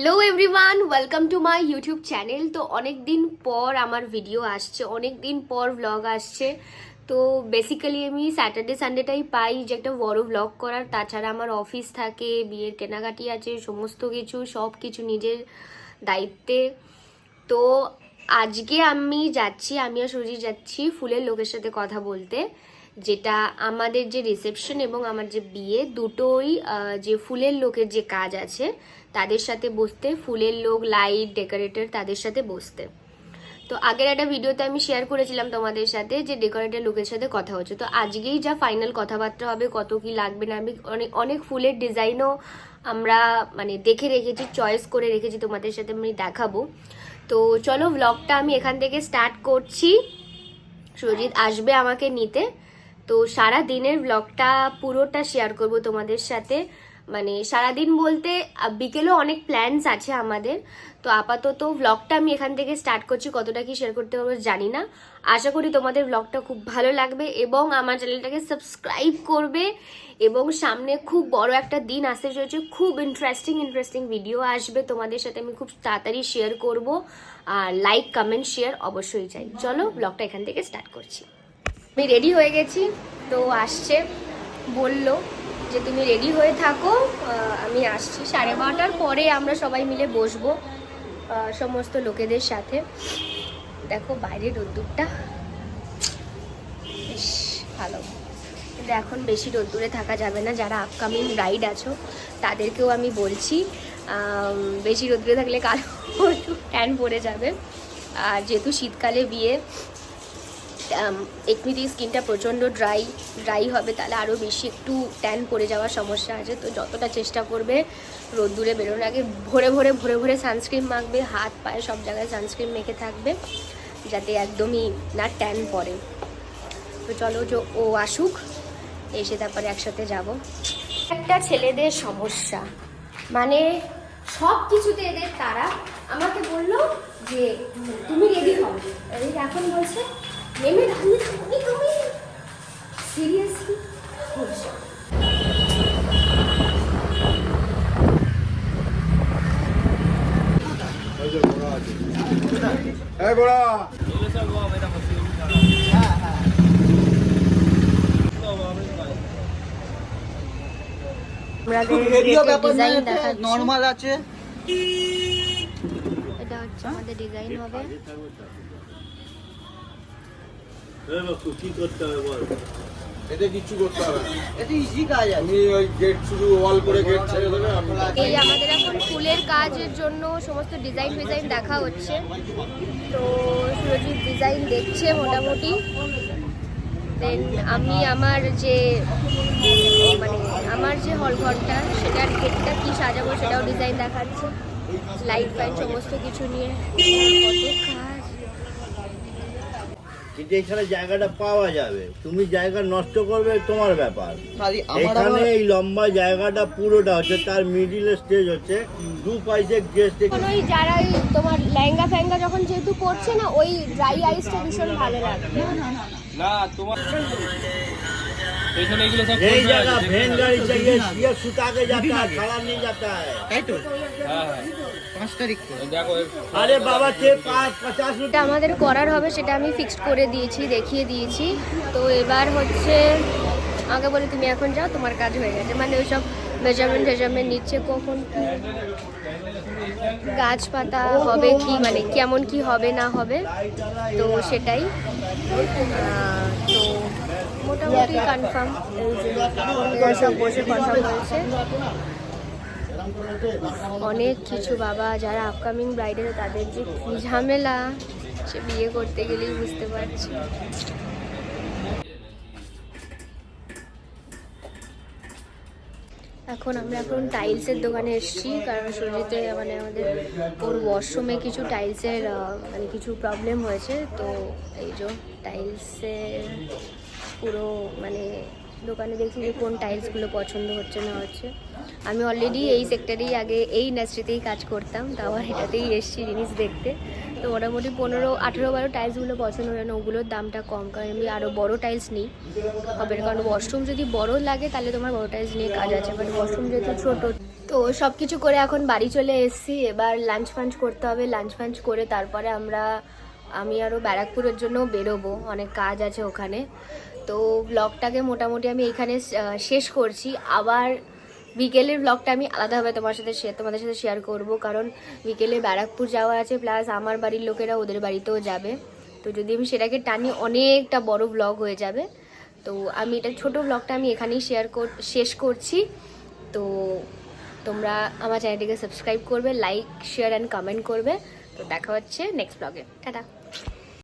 Hello everyone welcome to my YouTube channel তো অনেক দিন পর আমার ভিডিও আসছে, অনেক দিন পর ভ্লগ আসছে। তো বেসিক্যালি আমি স্যাটারডে সানডেটাই পাই যে একটা বড় ভ্লগ করার। তাছাড়া আমার অফিস থাকে, বিয়ের কেনাকাটি আছে, সমস্ত কিছু সব কিছু নিজের দায়িত্বে। তো আজকে আমি যাচ্ছি, আমি আর সুজি যাচ্ছি ফুলের লোকের সাথে কথা বলতে। যেটা আমাদের যে রিসেপশন এবং আমার যে বিয়ে দুটোই যে ফুলের লোকের যে কাজ আছে, তাদের সাথে বসতে, ফুলের লোক লাইট ডেকোরেটর তাদের সাথে বসতে। তো আগের একটা ভিডিওতে আমি শেয়ার করেছিলাম তোমাদের সাথে যে ডেকোরেটর লোকের সাথে কথা হচ্ছে। তো আজকেই যা ফাইনাল কথাবার্তা হবে, কত কি লাগবে না, আমি অনেক অনেক ফুলের ডিজাইনও আমরা মানে দেখে রেখেছি চয়েস করে রেখেছি তোমাদের সাথে আমি দেখাবো। তো চলো ব্লগটা আমি এখান থেকে স্টার্ট করছি। সুজিত আসবে আমাকে নিতে। তো সারা দিনের ব্লগটা পুরোটা শেয়ার করব তোমাদের সাথে। মানে সারাদিন বলতে বিকেলেও অনেক প্ল্যানস আছে আমাদের। তো আপাতত ব্লগটা আমি এখান থেকে স্টার্ট করছি, কতটা কি শেয়ার করতে পারব জানি না। আশা করি তোমাদের ব্লগটা খুব ভালো লাগবে এবং আমার চ্যানেলটাকে সাবস্ক্রাইব করবে এবং সামনে খুব বড় একটা দিন আসতে চলেছে, খুব ইন্টারেস্টিং ইন্টারেস্টিং ভিডিও আসবে। তোমাদের সাথে আমি খুব তাড়াতাড়ি শেয়ার করব। আর লাইক কমেন্ট শেয়ার অবশ্যই চাই। চলো ব্লগটা এখান থেকে স্টার্ট করছি। আমি রেডি হয়ে গেছি। তো আসছে, বলল যে তুমি রেডি হয়ে থাকো আমি আসছি। সাড়ে বারোটার পরে আমরা সবাই মিলে বসবো সমস্ত লোকেদের সাথে। দেখো বাইরে রোদ্দুরটা। বেশ ভালো। কিন্তু এখন বেশি রোদ্দুরে থাকা যাবে না। যারা আপকামিং রাইড আছো, তাদেরকেও আমি বলছি বেশি রোদ্দুরে থাকলে কালো ট্যান পড়ে যাবে। আর যেহেতু শীতকালে বিয়ে এমনিতেই স্কিনটা প্রচণ্ড ড্রাই ড্রাই হবে, তাহলে আরও বেশি একটু ট্যান পড়ে যাওয়ার সমস্যা আছে। তো যতটা চেষ্টা করবে রোদ্দুরে বেরোনোর আগে ভোরে ভোরে ভোরে ভোরে সানস্ক্রিন মাখবে, হাত, পায়ে সব জায়গায় সানস্ক্রিন মেখে থাকবে, যাতে একদমই না ট্যান পড়ে। তো চলো যে ও আসুক, এসে তারপরে একসাথে যাব। একটা ছেলেদের সমস্যা মানে সব কিছুতে এদের তারা আমাকে বলল যে, তুমি রেডি হও। এখন বলছে নেমে দাঁড়িয়ে থাকবি তুমি সিরিয়াসলি বলছে গোড়া নর্মাল আছে। এটা হচ্ছে আমাদের ডিজাইন হবে। কি করতে হবে বল? এতে কিচ্ছু করতে হবে এটা ইজি কাজ আছে। ওই গেট শুধু ওয়াল করে গেট ছেড়ে দেবে এই আমাদের এখন ফুলের কাজের জন্য সমস্ত ডিজাইন ডিজাইন দেখা হচ্ছে। তো সুরজিৎ ডিজাইন দেখছে মোটামুটি। দেন আমি আমার যে মানে আমার যে হল ঘরটা সেটার গেটটা কি সাজাবো সেটাও ডিজাইন দেখাচ্ছে। লাইট ফাইট সমস্ত কিছু নিয়ে। কত কাজ কিন্তু এখানে জায়গাটা পাওয়া যাবে। তুমি জায়গা নষ্ট করবে তোমার ব্যাপার। এখানে এই লম্বা জায়গাটা পুরোটা হচ্ছে তার মিডিল স্টেজ হচ্ছে দু পাইসে গেস্ট ওই যারা তোমার ল্যাঙ্গা ফ্যাঙ্গা যখন যেহেতু করছে না ওই ড্রাই আইসটা ভীষণ ভালো লাগে। না না না এগুলো সব এই খোলবে জায়গা আছে, ভ্যান দেখবে। গাড়ি चाहिए ये सुता के जाता है खाला नहीं जाता है তাই তো হ্যাঁ হ্যাঁ পাঁচ তারিখ তো এই দেখো এর- अरे बाबा के पास पचास যেটা আমাদের করার হবে সেটা আমি ফিক্সড করে দিয়েছি দেখিয়ে দিয়েছি তো এবার হচ্ছে আগে বলে তুমি এখন যাও তোমার কাজ হয়ে গেছে মানে ওইসব মেজারমেন্ট টেজারমেন্ট নিচ্ছে কখন কি গাছপাতা হবে কি মানে কেমন কি হবে না হবে তো সেটাই মোটামুটি কনফার্ম বলছে অনেক কিছু বাবা, যারা আপকামিং ব্রাইডের তাদের যে কি ঝামেলা, সে বিয়ে করতে গেলেই বুঝতে পারছি। এখন আমরা এখন টাইলসের দোকানে এসেছি, কারণ সুরজিতে মানে আমাদের ওর ওয়াশরুমে কিছু টাইলসের মানে কিছু প্রবলেম হয়েছে, তো এই যে টাইলসের পুরো মানে দোকানে দেখছি যে কোন টাইলসগুলো পছন্দ হচ্ছে না হচ্ছে। আমি অলরেডি এই সেক্টরেই আগে এই ইন্ডাস্ট্রিতেই কাজ করতাম তাও আর এটাতেই এসেছি জিনিস দেখতে। তো মোটামুটি পনেরো, আঠেরো, বারো টাইলসগুলো পছন্দ হয় না, ওগুলোর দামটা কম, কারণ আমি আরও বড় টাইলস নিই। হবে কারণ ওয়াশরুম যদি বড় লাগে, তাহলে তোমার বড় টাইলস নিয়ে কাজ আছে বাট ওয়াশরুম যেহেতু ছোটো, তো সব কিছু করে এখন বাড়ি চলে এসেছি। এবার লাঞ্চ ফাঞ্চ করতে হবে লাঞ্চ ফাঞ্চ করে তারপরে আমরা, আমি আরও ব্যারাকপুরের জন্য বেরোবো, অনেক কাজ আছে ওখানে। তো ব্লগটাকে মোটামুটি আমি এখানে শেষ করছি। আবার বিকেলের ব্লগটা আমি আলাদাভাবে তোমার সাথে শেয়ার তোমাদের সাথে শেয়ার করব, কারণ বিকেলে ব্যারাকপুর যাওয়া আছে প্লাস আমার বাড়ির লোকেরা ওদের বাড়িতেও যাবে। তো যদি আমি সেটাকে টানি, অনেকটা বড় ব্লগ হয়ে যাবে। তো আমি এটা ছোট ব্লগটা আমি এখানেই শেয়ার শেষ করছি। তো তোমরা আমার চ্যানেলটিকে সাবস্ক্রাইব করবে লাইক শেয়ার অ্যান্ড কমেন্ট করবে। তো দেখা হচ্ছে নেক্সট ব্লগে টাটা।